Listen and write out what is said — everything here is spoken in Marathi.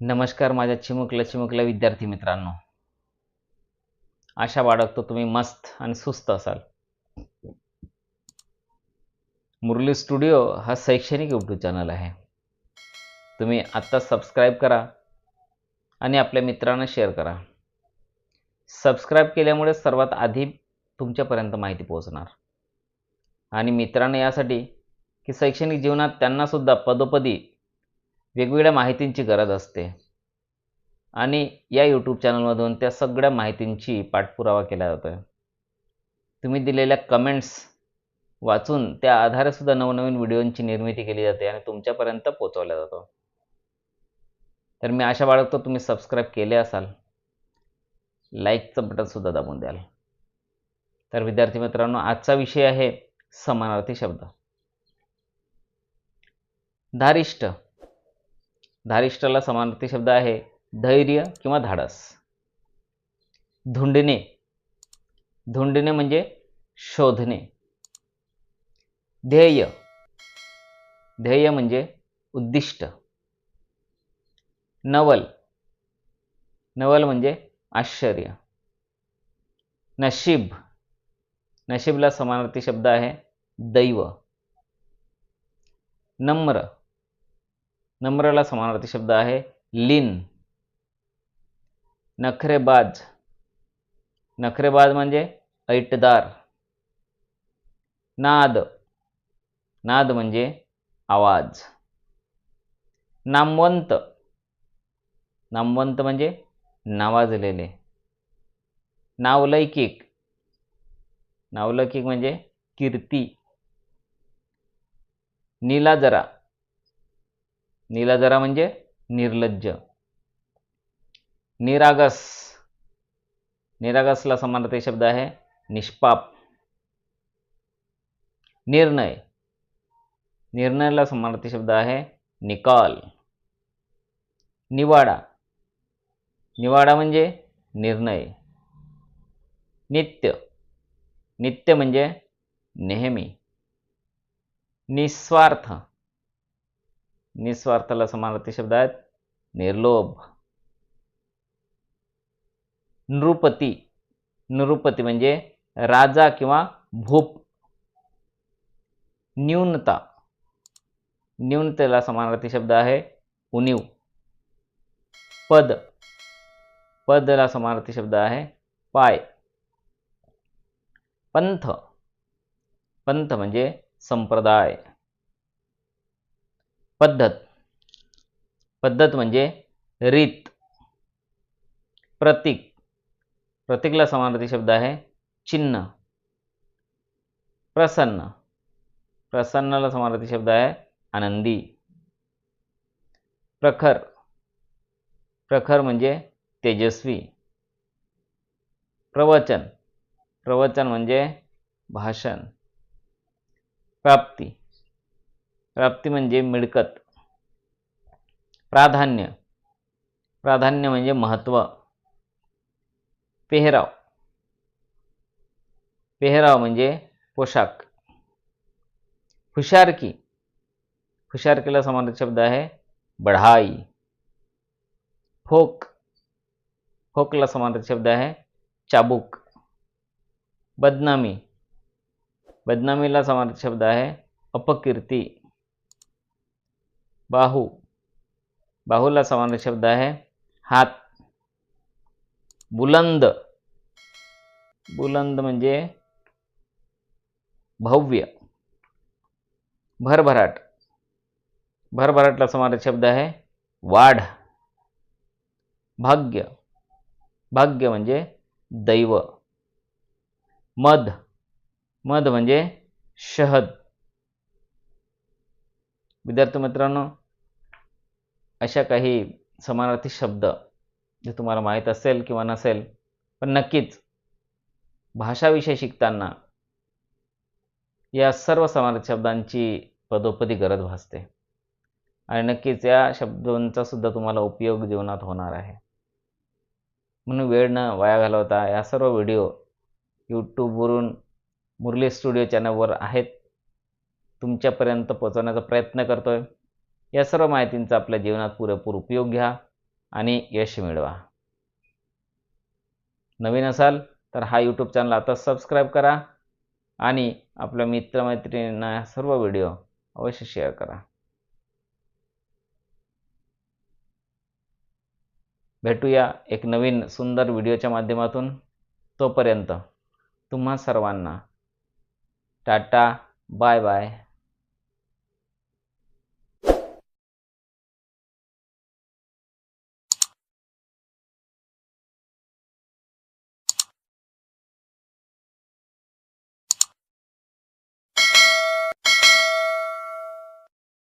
नमस्कार माझ्या चिमुकल्या चिमुकल्या विद्यार्थी मित्रांनो. आशा बाळगतो तुम्ही मस्त आणि सुस्त असाल. मुरली स्टुडिओ हा शैक्षणिक यूट्यूब चॅनल आहे. तुम्ही आत्ता सबस्क्राईब करा आणि आपल्या मित्रांना शेअर करा. सबस्क्राईब केल्यामुळे सर्वात आधी तुमच्यापर्यंत माहिती पोहोचणार. आणि मित्रांनो यासाठी की शैक्षणिक जीवनात त्यांनासुद्धा पदोपदी वेगवेगळ्या माहितींची गरज असते. आणि या यूट्यूब चॅनलमधून त्या सगळ्या माहितींची पाठपुरावा केला जातो आहे तुम्ही दिलेल्या कमेंट्स वाचून त्या आधारेसुद्धा नवनवीन व्हिडिओंची निर्मिती केली जाते आणि तुमच्यापर्यंत पोचवला जातो. तर मी आशा बाळगतो तुम्ही सबस्क्राईब केले असाल. लाईकचं बटनसुद्धा दाबून द्याल. तर विद्यार्थी मित्रांनो आजचा विषय आहे समानार्थी शब्द. धारिष्ट. धारिष्टला समानार्थी शब्द आहे धैर्य किंवा धाडस. धुंडणे धुंडणे म्हणजे शोधणे. ध्येय ध्येय म्हणजे उद्दिष्ट. नवल नवल म्हणजे आश्चर्य. नशीब नशीबला समानार्थी शब्द आहे दैव. नम्र नम्रला समानार्थी शब्द आहे. लीन. नखरेबाज. नखरेबाज म्हणजे ऐटदार. नाद. नाद म्हणजे आवाज. नामवंत. नामवंत म्हणजे नावाजलेले. नावलौकिक. नावलौकिक म्हणजे कीर्ती. नीलाजरा नीलाजरा म्हणजे निर्लज्ज. निरागस. निरागसला समानते शब्द आहे निष्पाप. निर्णय. निर्णयाला समानार्थी शब्द आहे निकाल. निवाडा. निवाडा म्हणजे निर्णय. नित्य. नित्य म्हणजे नेहमी. निस्वार्थ. निस्वार्थाला समानार्थी शब्द आहेत. निर्लोभ. नृपती. नृपती म्हणजे राजा किंवा भूप. न्यूनता. न्यूनतेला समानार्थी शब्द आहे उणीव. पद. पदला समानार्थी शब्द आहे पाय. पंथ. पंथ म्हणजे संप्रदाय. पद्धत. पद्धत म्हणजे रीत. प्रतीक. प्रतीकला समानार्थी शब्द आहे चिन्ह. प्रसन्न. प्रसन्नाला समानार्थी शब्द आहे आनंदी. प्रखर. प्रखर म्हणजे तेजस्वी. प्रवचन. प्रवचन म्हणजे भाषण. प्राप्ती. प्राप्ती म्हणजे मिळकत. प्राधान्य. प्राधान्य म्हणजे महत्त्व पेहराव. पेहराव म्हणजे पोशाख. हुशारकी. हुशारकीला समानार्थी शब्द आहे बढाई. फोक. फोकला समानार्थी शब्द आहे चाबूक. बदनामी. बदनामीला समानार्थी शब्द आहे अपकीर्ती. बाहू। बाहूला समान शब्द आहे. हात. बुलंद. बुलंद म्हणजे भव्य. भरभराट. भरभराटला समान शब्द आहे. वाढ. भाग्य. भाग्य म्हणजे दैव. मध मध म्हणजे शहद. विद्यार्थी मित्रांनो अशा काही समानार्थी शब्द जे तुम्हाला माहीत असेल किंवा नसेल पण नक्कीच भाषाविषय शिकताना या सर्व समानार्थी शब्दांची पदोपदी गरज भासते. आणि नक्कीच या शब्दांचा सुद्धा तुम्हाला उपयोग जीवनात होणार आहे. म्हणून वेळ न वाया घालवता या सर्व व्हिडिओ यूट्यूबवरून मुरली स्टुडिओ चॅनलवर आहेत. तुमच्यापर्यंत पोहोचवण्याचा प्रयत्न करतो आहे या सर्व माहितींचा आपल्या जीवनात पुरेपूर उपयोग घ्या आणि यश मिळवा. नवीन असाल तर हा यूट्यूब चॅनल आता सबस्क्राईब करा आणि आपल्या मित्रमैत्रिणींना सर्व व्हिडिओ अवश्य शेअर करा. भेटूया एक नवीन सुंदर व्हिडिओच्या माध्यमातून. तोपर्यंत तुम्हा सर्वांना टाटा बाय बाय.